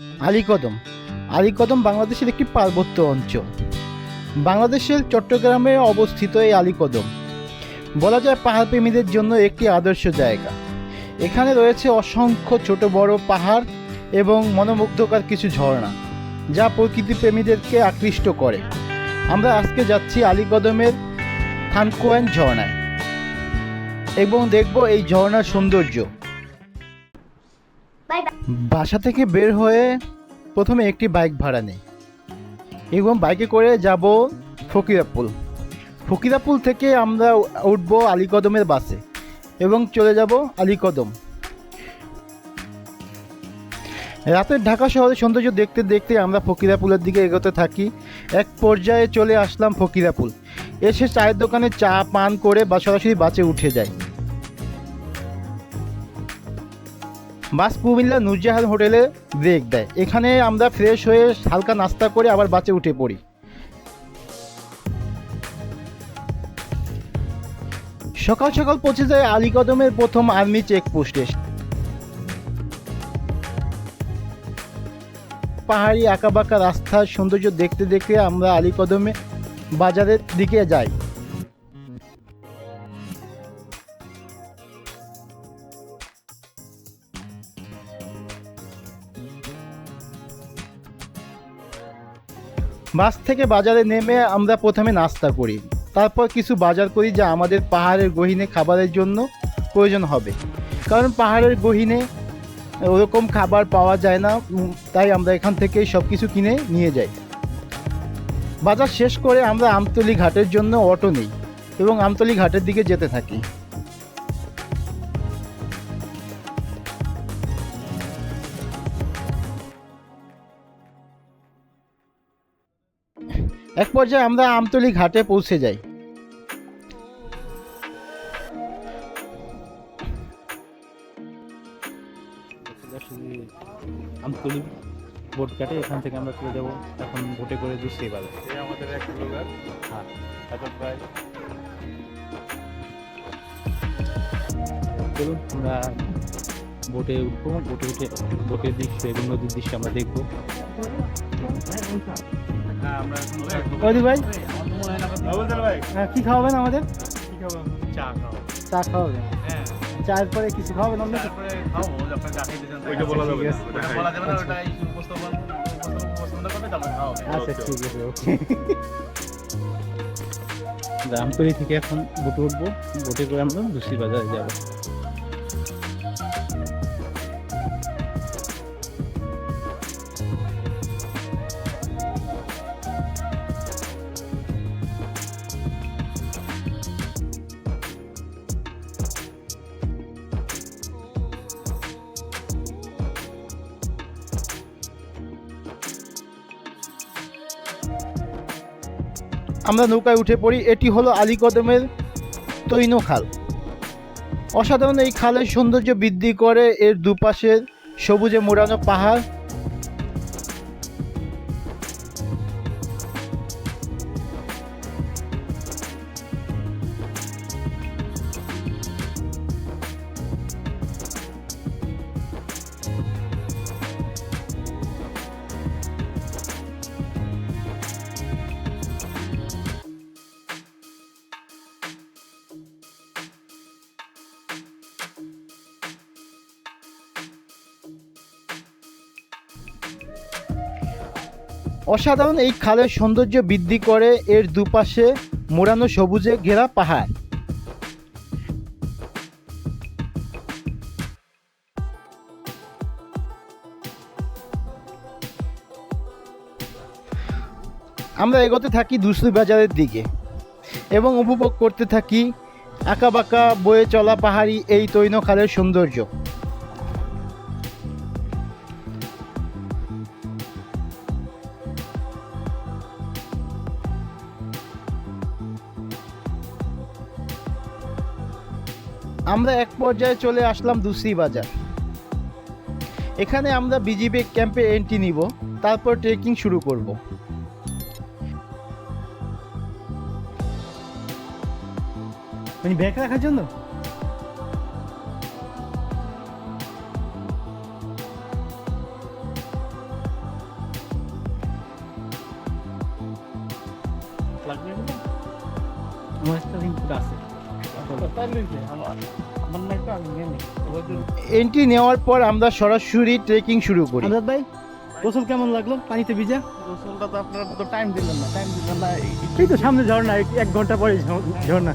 আলীকদম। আলীকদম বাংলাদেশের একটি পার্বত্য অঞ্চল। বাংলাদেশের চট্টগ্রামে অবস্থিত এই আলীকদম বলা যায় পাহাড় প্রেমীদের জন্য একটি আদর্শ জায়গা। এখানে রয়েছে অসংখ্য ছোট বড় পাহাড় এবং মনোমুগ্ধকর কিছু ঝর্ণা, যা প্রকৃতি প্রেমীদেরকে আকৃষ্ট করে। আমরা আজকে যাচ্ছি আলীকদমের থানকোয়েন ঝর্ণায় এবং দেখব এই ঝর্ণার সৌন্দর্য। বাসা থেকে বের হয়ে প্রথমে একটি বাইক ভাড়া নেই। এবং বাইকে করে যাব ফকিরাপুল। ফকিরাপুল থেকে আমরা উঠবো আলীকদমের বাসে এবং চলে যাব আলীকদম। রাতের ঢাকা শহরের সৌন্দর্য দেখতে দেখতে আমরা ফকিরাপুলের দিকে এগোতে থাকি। এক পর্যায়ে চলে আসলাম ফকিরাপুল। এসে চায়ের দোকানে চা, পান করে বা সরাসরি বাসে উঠে যাই। বাস কুমিল্লা নুরজাহান হোটেলে ব্রেক দেয়। এখানে আমরা ফ্রেশ হয়ে হালকা নাস্তা করে আবার বাসে উঠে পড়ি। সকাল সকাল পৌঁছে যায় আলীকদমের প্রথম আর্মি চেকপোস্টে পাহাড়ি আঁকাবাঁকা রাস্তার সৌন্দর্য দেখতে দেখতে আমরা আলীকদমে বাজারের দিকে যাই। বাস থেকে বাজারে নেমে আমরা প্রথমে নাস্তা করি। তারপর কিছু বাজার করি যা আমাদের পাহাড়ের গহিনে খাবারের জন্য প্রয়োজন হবে। কারণ পাহাড়ের গহিনে ওরকম খাবার পাওয়া যায় না তাই আমরা এখান থেকেই সব কিছু কিনে নিয়ে যাই। বাজার শেষ করে আমরা আমতলি ঘাটের জন্য অটো নিই এবং আমতলি ঘাটের দিকে যেতে থাকি। এক পর্যায়ে আমরা আমতলি ঘাটে পৌঁছে যাই। আমতলি বোট কাটে এখান থেকে আমরা চলে যাব। এখন বোটে করে দুশে বাজার আমাদের এক কিলোমিটার। হ্যাঁ। এখন প্রায় চলুন আমরা বোটে উঠবো। বোটে উঠে বোটের দৃশ্য এবং নদীর দৃশ্য আমরা দেখব। ওদি ভাই? ভাই হ্যাঁ, কি খাওয়াবেন আমাদের? চা খাও চা খাওয়াবেন। হ্যাঁ চায়ের পরে কিছু খাওয়াবেন অন্য কিছু? তারপরে খাব যখন চা খেতে চান ওইটা বলা যাবে না। ওইটা বলা যাবে না ওটা এই উপস্থাপন উপস্থাপন উপস্থাপন করবে তারপরে খাওয়া হবে। আচ্ছা ঠিক আছে ওকে। আমতলি থেকে এখন বোটে উঠবো। বোটে করে আমরা দুশি বাজারে যাব। আমরা নৌকায় উঠে পড়ি। এটি হলো আলীকদমের তৈন খাল। অসাধারণ এই খালের সৌন্দর্য বৃদ্ধি করে। এর দুপাশের সবুজে মোড়ানো পাহাড়। অসাধারণ এই খালের সৌন্দর্য বৃদ্ধি করে এর দুপাশে মোড়ানো সবুজে ঘেরা পাহাড়। আমরা এগোতে থাকি দুসরি বাজারের দিকে এবং উপভোগ করতে থাকি আঁকা বাঁকা বয়ে চলা পাহাড়ি এই তৈন খালের সৌন্দর্য। আমরা এক পর্যায়ে চলে আসলাম দুশ্রী বাজার। এখানে আমরা বিজিবি ক্যাম্পে এন্ট্রি নিব তারপর ট্রেকিং শুরু করব। মানে ব্যাগ রাখার জন্য? আমার একটা আছে। এন্ট্রি নেওয়ার পর আমরা সরাসরি ট্রেকিং শুরু করি। আমজাদ ভাই গোসল কেমন লাগল? পানিতে ভিজা? গোসলটা তো আপনারা তো টাইম দিলেন না টাইম দিলেন না। এই তো সামনে ঝর্ণা এক- ঘণ্টা পরে ঝর্ণা।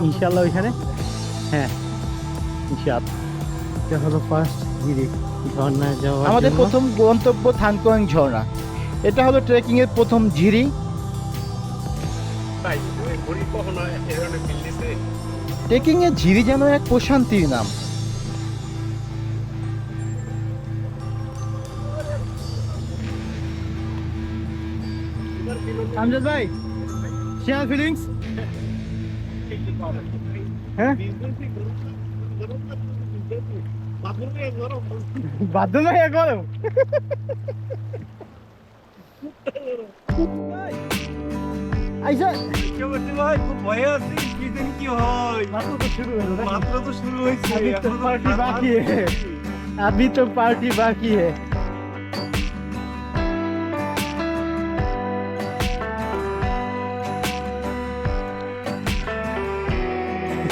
ইনশাল্লাহ ওইখানে। হ্যাঁ ইনশাল্লাহ এটা হলো ফার্স্ট গিরি ঝর্ণায় যাওয়া আমাদের প্রথম গন্তব্য থানকোয়াং ঝর্ণা। এটা হলো ট্রেকিং এর প্রথম ঝিরি। ট্রেকিং এর ঝিরি যেন এক প্রশান্তির নাম। আমজাদ ভাই শেয়ার ফিলিংস? হ্যাঁ? বাধ্য নয় গরম আইসা ভাই খুব ভয়ে আছি কি দিন কি হয় মাত্র তো শুরু হলো নাকি? মাত্র তো শুরু হয়েছে अभी तो এখনো पार्टी রাত बाकी है अभी तो पार्टी बाकी है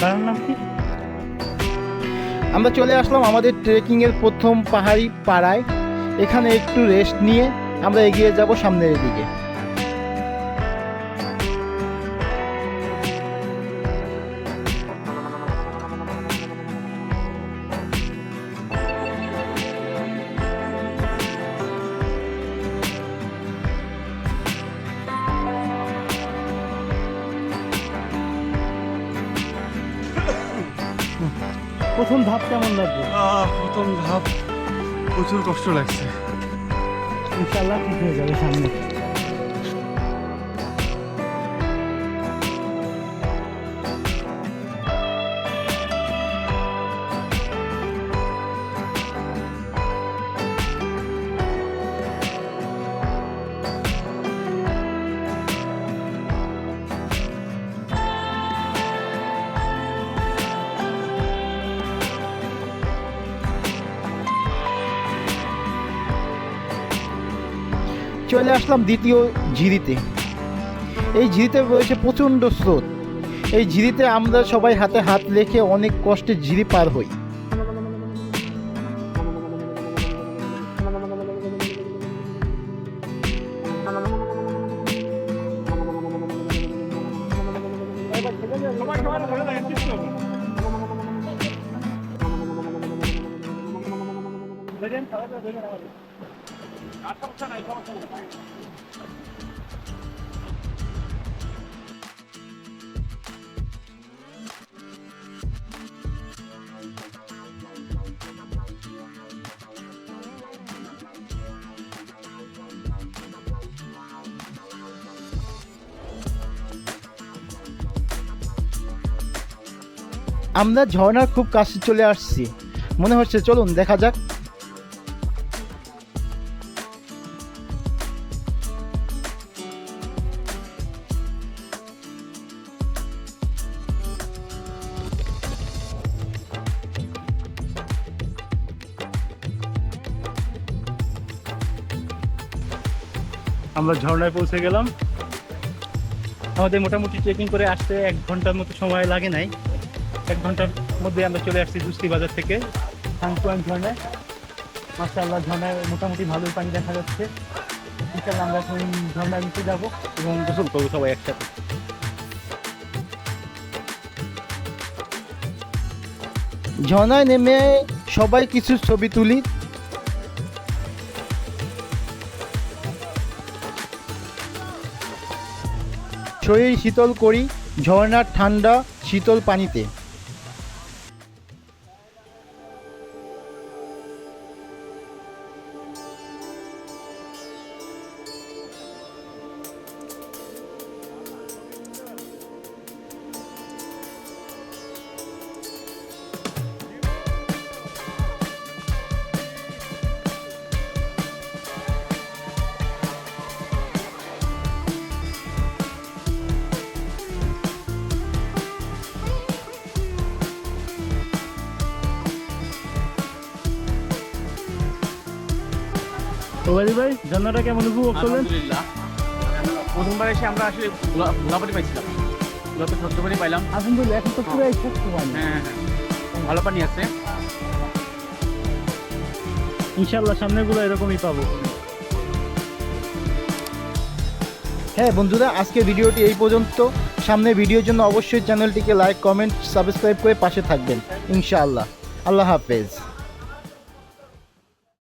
কারণ নাম কি আমরা চলে আসলাম আমাদের ট্রেকিং এর প্রথম পাহাড়ি পাড়ায় এখানে একটু রেস্ট নিয়ে আমরা এগিয়ে যাব সামনের দিকে প্রথম ধাপ কেমন লাগবে আহ, প্রথম ধাপ প্রচুর কষ্ট লাগছে। ইনশাল্লাহ ঠিক হয়ে যাবে সামনে। চলে আসলাম দ্বিতীয় ঝিরিতে। এই ঝিরিতে রয়েছে প্রচণ্ড স্রোত। এই ঝিরিতে আমরা সবাই হাতে হাত রেখে অনেক কষ্টে ঝিরি পার হই। আমরা ঝর্ণার খুব কাছে চলে আসছি। মনে হচ্ছে চলুন দেখা যাক। আমরা ঝর্ণায় পৌঁছে গেলাম। আমাদের মোটামুটি ট্রেকিং করে আসতে এক ঘণ্টার মতো সময় লাগে নাই। এক ঘণ্টার মধ্যে আমরা চলে আসছি দুস্তি বাজার থেকে, সাংকুয়ান ঝর্ণায়। মাসাল্লাহ ঝর্ণায় মোটামুটি ভালোই পানি দেখা যাচ্ছে। ইনশাল্লাহ আমরা এখন ঝর্ণার নিচে যাব এবং গোসল করব সবাই একসাথে। ঝর্ণায় নেমে সবাই কিছু ছবি তুলি। শরীর শীতল করি ঝর্ণার ঠান্ডা শীতল পানিতে। ওবাদি ভাই ঝর্ণাটা কেমন উপভোগ করলেন? আলহামদুলিল্লাহ। প্রথমবার এসে আমরা আসলে গোলা- গোলাপানি পাইছিলাম। গোলাপি পানি পাইলাম। আলহামদুলিল্লাহ এখন তো পুরাই সুস্থ পানি হ্যাঁ হ্যাঁ। ভালো পানি আছে। ইনশাল্লাহ সামনেগুলো এরকমই পাবো। হ্যাঁ বন্ধুরা আজকে ভিডিওটি এই পর্যন্ত। সামনে ভিডিওর জন্য অবশ্যই চ্যানেলটিকে লাইক কমেন্ট সাবস্ক্রাইব করে পাশে থাকবেন। ইনশাআল্লাহ। আল্লাহ হাফেজ।